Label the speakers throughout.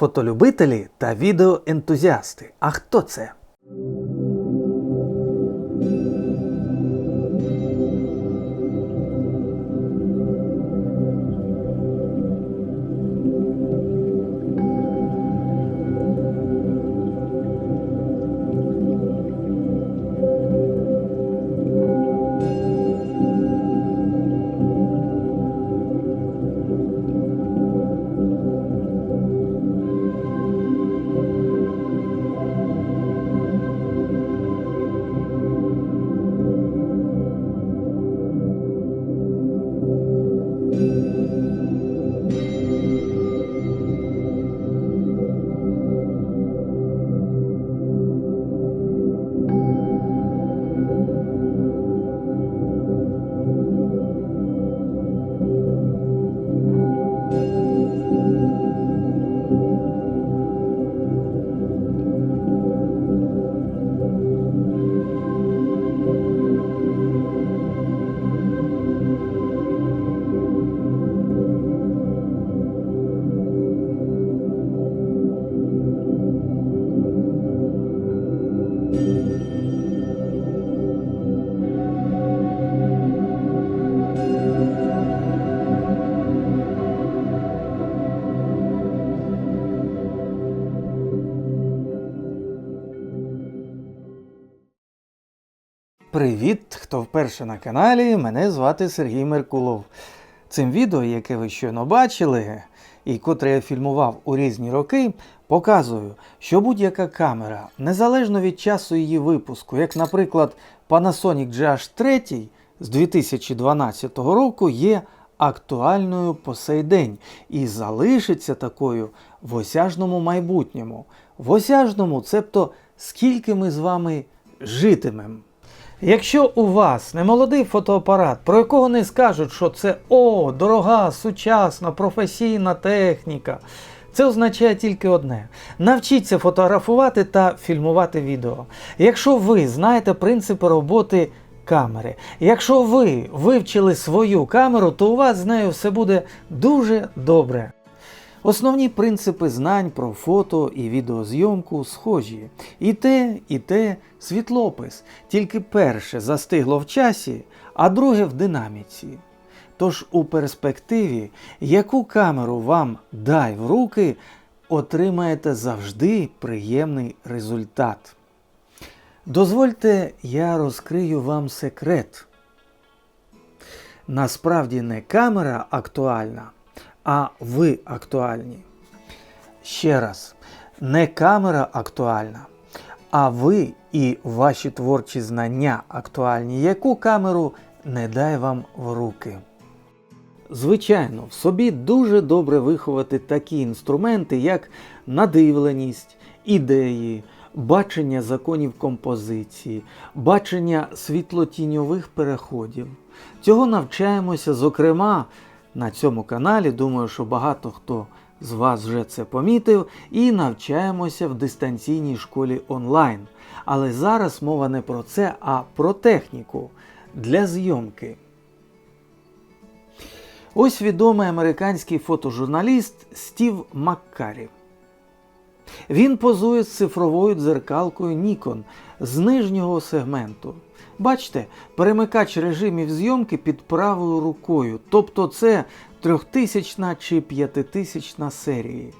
Speaker 1: фотолюбителі та відеоентузіасти. А хто це? Привіт, хто вперше на каналі. Мене звати Сергій Меркулов. Цим відео, яке ви щойно бачили, і котре я фільмував у різні роки, показую, що будь-яка камера, незалежно від часу її випуску, як, наприклад, Panasonic GH3 з 2012 року, є актуальною по сей день і залишиться такою в осяжному майбутньому. В осяжному, цебто скільки ми з вами житимемо. Якщо у вас не молодий фотоапарат, про якого не скажуть, що це о, дорога, сучасна, професійна техніка, це означає тільки одне: навчіться фотографувати та фільмувати відео. Якщо ви знаєте принципи роботи камери, якщо ви вивчили свою камеру, то у вас з нею все буде дуже добре. Основні принципи знань про фото і відеозйомку схожі. І те, і те світлопис, тільки перше застигло в часі, а друге в динаміці. Тож у перспективі, яку камеру вам дай в руки, отримаєте завжди приємний результат. Дозвольте, я розкрию вам секрет. Насправді не камера актуальна а ви актуальні. Ще раз, не камера актуальна, а ви і ваші творчі знання актуальні, яку камеру не дай вам в руки. Звичайно, в собі дуже добре виховати такі інструменти, як надивленість, ідеї, бачення законів композиції, бачення світлотіньових переходів. Цього навчаємося, зокрема, на цьому каналі. Думаю, що багато хто з вас вже це помітив, і навчаємося в дистанційній школі онлайн. Але зараз мова не про це, а про техніку для зйомки. Ось відомий американський фотожурналіст Стів Маккарі. Він позує з цифровою дзеркалкою Nikon з нижнього сегменту. Бачите, перемикач режимів зйомки під правою рукою. Тобто це трьохтисячна чи п'ятитисячна серії.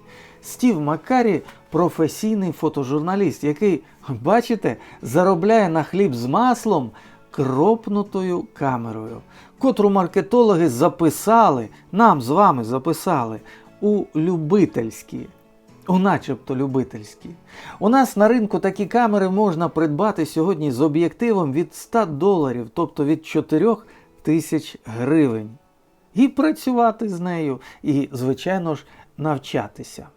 Speaker 1: Стів Маккарі професійний фотожурналіст, який, бачите, заробляє на хліб з маслом кропнутою камерою, котру маркетологи записали, нам з вами записали у любительські начебто любительські. У нас на ринку такі камери можна придбати сьогодні з об'єктивом від 100 доларів, тобто від 4 тисяч гривень. І працювати з нею, і, звичайно ж, навчатися.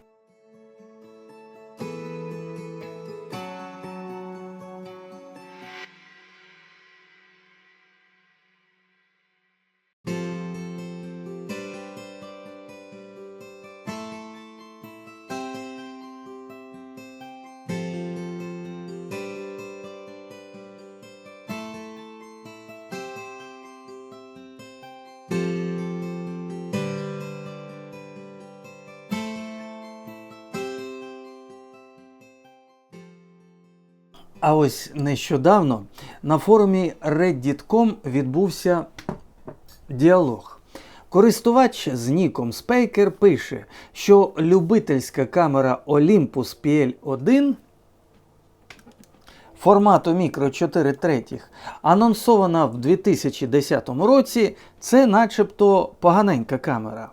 Speaker 1: А ось нещодавно на форумі Reddit.com відбувся діалог. Користувач з ніком Spейкер пише, що любительська камера Olympus PL1 формату мікро 4 третіх, анонсована в 2010 році, це начебто поганенька камера.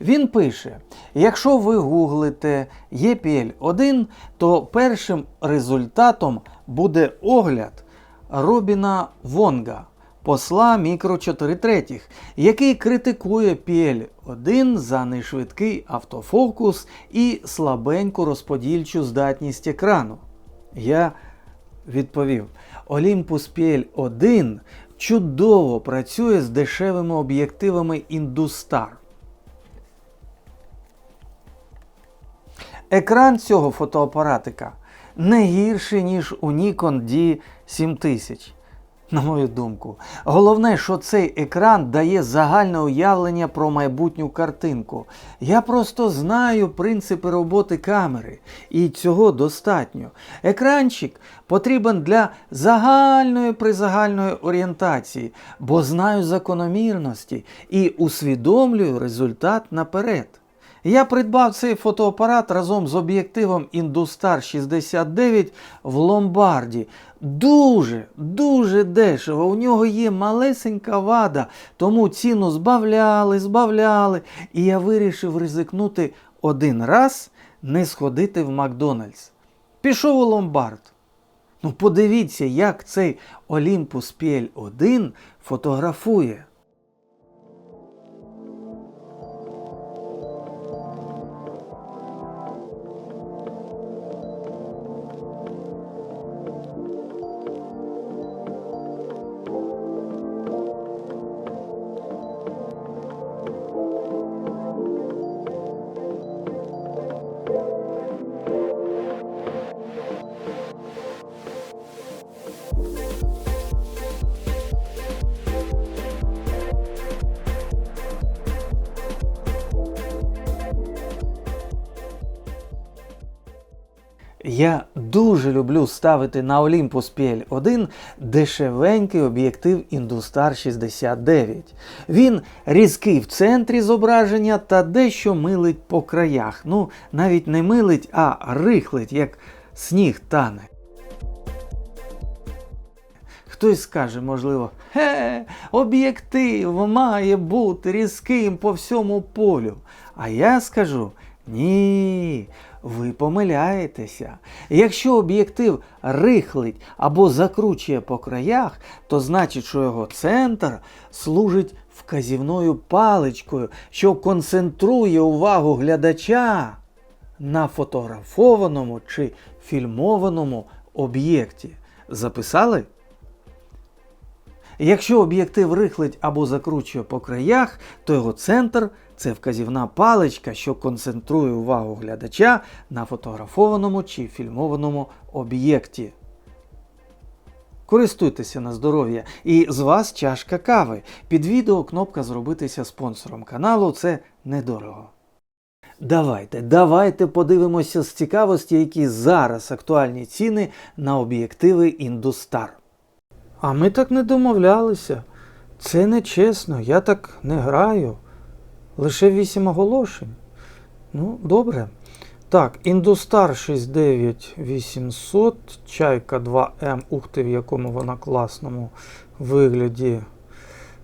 Speaker 1: Він пише: якщо ви гуглите EPL1, то першим результатом буде огляд Робіна Вонга, посла мікро 4 третіх, який критикує PL1 за нешвидкий автофокус і слабеньку розподільчу здатність екрану. Я відповів: Olympus PL1 чудово працює з дешевими об'єктивами Industar. Екран цього фотоапаратика не гірший, ніж у Nikon D7000. На мою думку, головне, що цей екран дає загальне уявлення про майбутню картинку. Я просто знаю принципи роботи камери, і цього достатньо. Екранчик потрібен для загальної призагальної орієнтації, бо знаю закономірності і усвідомлюю результат наперед. Я придбав цей фотоапарат разом з об'єктивом Industar 69 в ломбарді. Дуже, дуже дешево. У нього є малесенька вада, тому ціну збавляли, збавляли. І я вирішив ризикнути один раз не сходити в Макдональдс. Пішов у ломбард. Ну, подивіться, як цей Olympus PL1 фотографує. Я дуже люблю ставити на Olympus PL1 дешевенький об'єктив Industar 69. Він різкий в центрі зображення та дещо милить по краях. Ну, навіть не милить, а рихлить, як сніг тане. Хтось скаже, можливо, хе, об'єктив має бути різким по всьому полю. А я скажу ні, ви помиляєтеся. Якщо об'єктив рихлить або закручує по краях, то значить, що його центр служить вказівною паличкою, що концентрує увагу глядача на фотографованому чи фільмованому об'єкті. Записали? Якщо об'єктив рихлить або закручує по краях, то його центр це вказівна паличка, що концентрує увагу глядача на фотографованому чи фільмованому об'єкті. Користуйтеся на здоров'я і з вас чашка кави. Під відео кнопка зробитися спонсором каналу це недорого. Давайте, давайте подивимося з цікавості, які зараз актуальні ціни на об'єктиви Industar. А ми так не домовлялися. Це не чесно, я так не граю. Лише 8 оголошень. Ну, добре. Так, Industar 69800, чайка 2М, ух ти, в якому вона класному вигляді.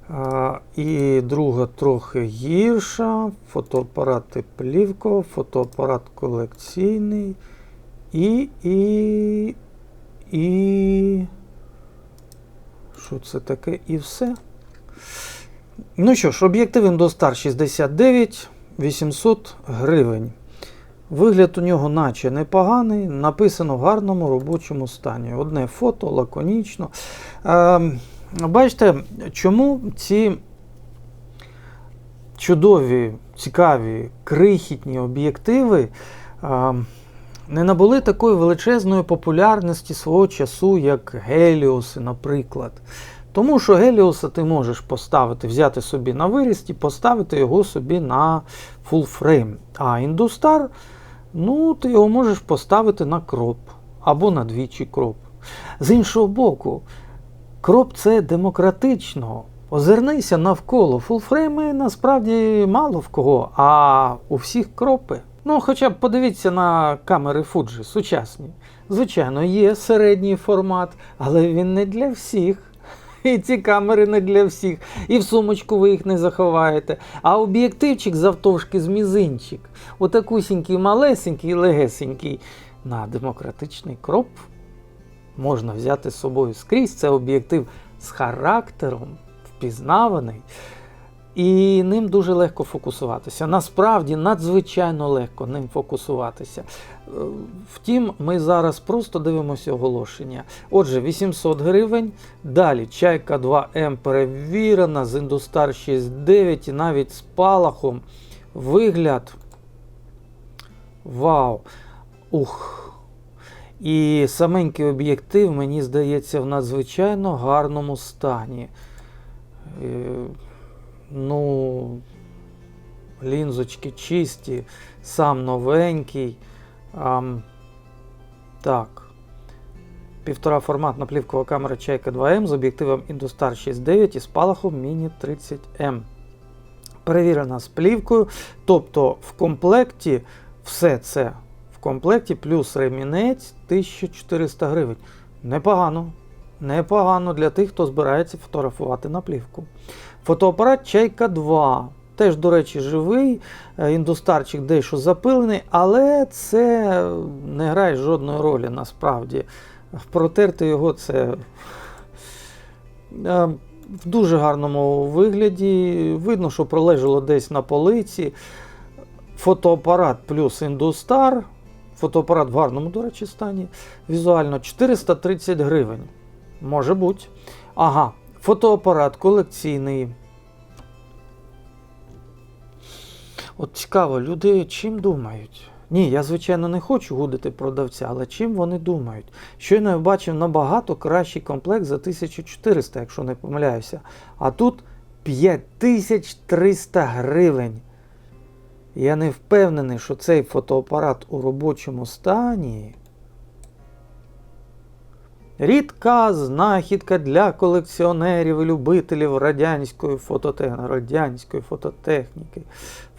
Speaker 1: А, і друга трохи гірша. Фотоапарат плівко, фотоапарат колекційний. І. і. і. Що це таке? І все. Ну що ж, об'єктив Indostar 69 800 гривень. Вигляд у нього наче непоганий, написано в гарному робочому стані. Одне фото, лаконічно. Е, бачите, чому ці чудові, цікаві, крихітні об'єктиви е, не набули такої величезної популярності свого часу, як Геліоси, наприклад. Тому що Геліоса ти можеш поставити, взяти собі на виріст і поставити його собі на фулфрейм. А індустар, ну, ти його можеш поставити на кроп або на двічі кроп. З іншого боку, кроп це демократично. Озирнися навколо. Фулфрейми насправді мало в кого, а у всіх кропи. Ну, хоча б подивіться на камери Fuji сучасні. Звичайно, є середній формат, але він не для всіх. І ці камери не для всіх. І в сумочку ви їх не заховаєте. А об'єктивчик завтовшки з мізинчик. Отакусінький малесенький, легесенький. На демократичний кроп можна взяти з собою скрізь. Це об'єктив з характером, впізнаваний. І ним дуже легко фокусуватися. Насправді надзвичайно легко ним фокусуватися. Е, Втім, ми зараз просто дивимося оголошення. Отже, 800 гривень. Далі чайка 2М перевірена з Industar 6.9 і навіть з палахом. Вигляд. Вау! Ух! І саменький об'єктив, мені здається, в надзвичайно гарному стані. Ну, лінзочки чисті, сам новенький. Ам, так. Півтора форматна плівкова камера Чайка 2М з об'єктивом Industar 6.9 і з палахом Mini 30M. Перевірена з плівкою. Тобто в комплекті все це в комплекті плюс ремінець 1400 гривень. Непогано. Непогано для тих, хто збирається фотографувати на плівку. Фотоапарат Чайка 2. Теж, до речі, живий, е, індустарчик дещо запилений, але це не грає жодної ролі насправді. Протерти його це е, в дуже гарному вигляді. Видно, що пролежало десь на полиці. Фотоапарат плюс індустар. Фотоапарат в гарному, до речі, стані. Візуально 430 гривень. Може бути. Ага, фотоапарат колекційний. От цікаво, люди чим думають? Ні, я, звичайно, не хочу гудити продавця, але чим вони думають? Щойно я бачив набагато кращий комплект за 1400, якщо не помиляюся. А тут 5300 гривень. Я не впевнений, що цей фотоапарат у робочому стані. Рідка знахідка для колекціонерів і любителів радянської фототехніки. радянської фототехніки.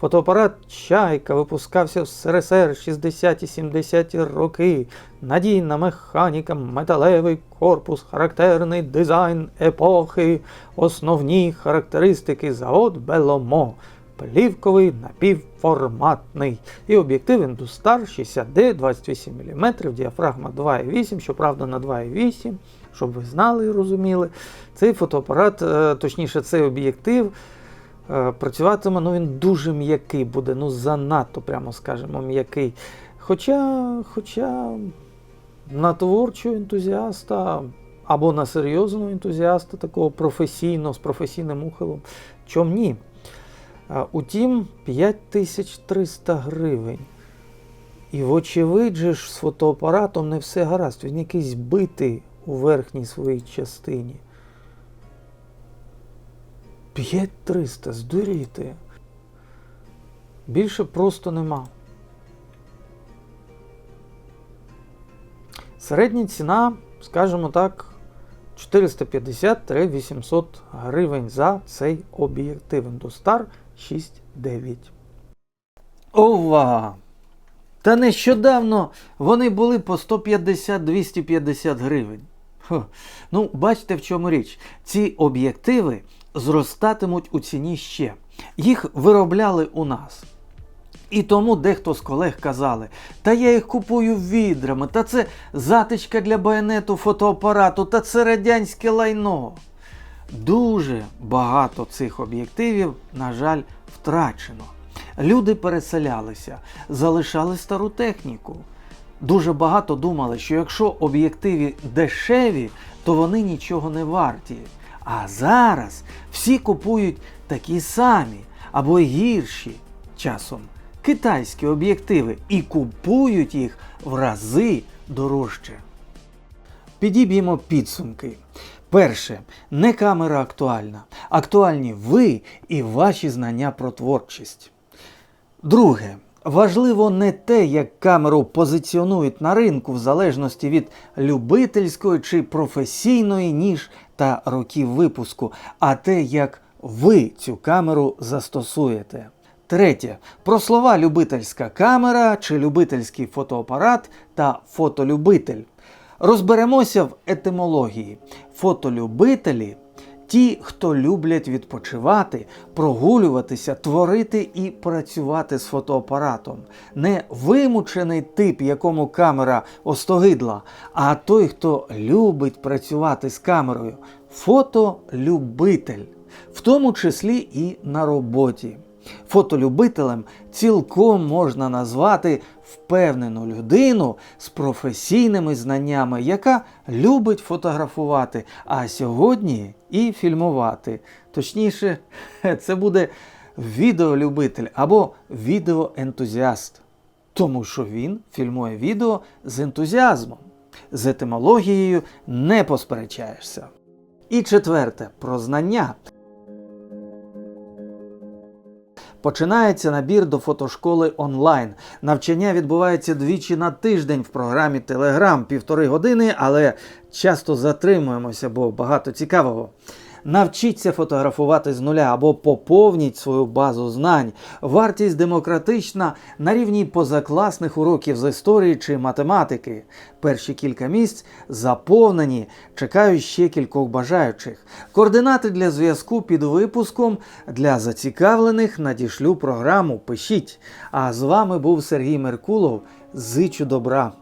Speaker 1: Фотоапарат Чайка випускався в СРСР 60-70-ті роки. Надійна механіка, металевий корпус, характерний дизайн епохи, основні характеристики завод Беломо. Плівковий напівформатний. І об'єктив Industar 60D 28 мм, діафрагма 2,8, щоправда, на 2,8, щоб ви знали і розуміли. Цей фотоапарат, е, точніше, цей об'єктив е, працюватиме, ну він дуже м'який буде, ну занадто, прямо скажемо, м'який. Хоча, хоча на творчого ентузіаста або на серйозного ентузіаста, такого професійного, з професійним ухилом, чом ні. Утім, 5300 гривень. І, вочевидь, же ж з фотоапаратом не все гаразд. Він якийсь битий у верхній своїй частині. 5300, здуріти. Більше просто нема. Середня ціна, скажімо так, 450-800 гривень за цей об'єктив Industar 6.9. Ова! Та нещодавно вони були по 150-250 гривень. Хо. Ну, бачите, в чому річ. Ці об'єктиви зростатимуть у ціні ще. Їх виробляли у нас. І тому дехто з колег казали, та я їх купую відрами, та це затичка для байонету фотоапарату, та це радянське лайно. Дуже багато цих об'єктивів, на жаль, втрачено. Люди переселялися, залишали стару техніку. Дуже багато думали, що якщо об'єктиви дешеві, то вони нічого не варті. А зараз всі купують такі самі або гірші часом китайські об'єктиви і купують їх в рази дорожче. Підіб'ємо підсумки. Перше, не камера актуальна. Актуальні ви і ваші знання про творчість. Друге, Важливо не те, як камеру позиціонують на ринку в залежності від любительської чи професійної ніж та років випуску, а те, як ви цю камеру застосуєте. Третє. Про слова любительська камера чи любительський фотоапарат та фотолюбитель. Розберемося в етимології. Фотолюбителі ті, хто люблять відпочивати, прогулюватися, творити і працювати з фотоапаратом. Не вимучений тип, якому камера остогидла, а той, хто любить працювати з камерою. Фотолюбитель, в тому числі і на роботі. Фотолюбителем цілком можна назвати впевнену людину з професійними знаннями, яка любить фотографувати, а сьогодні і фільмувати. Точніше, це буде відеолюбитель або відеоентузіаст, тому що він фільмує відео з ентузіазмом. З етимологією не посперечаєшся. І четверте про знання. Починається набір до фотошколи онлайн. Навчання відбувається двічі на тиждень в програмі Телеграм, півтори години, але часто затримуємося, бо багато цікавого. Навчіться фотографувати з нуля або поповніть свою базу знань. Вартість демократична на рівні позакласних уроків з історії чи математики. Перші кілька місць заповнені, чекаю ще кількох бажаючих. Координати для зв'язку під випуском для зацікавлених надішлю програму. Пишіть. А з вами був Сергій Меркулов. Зичу добра.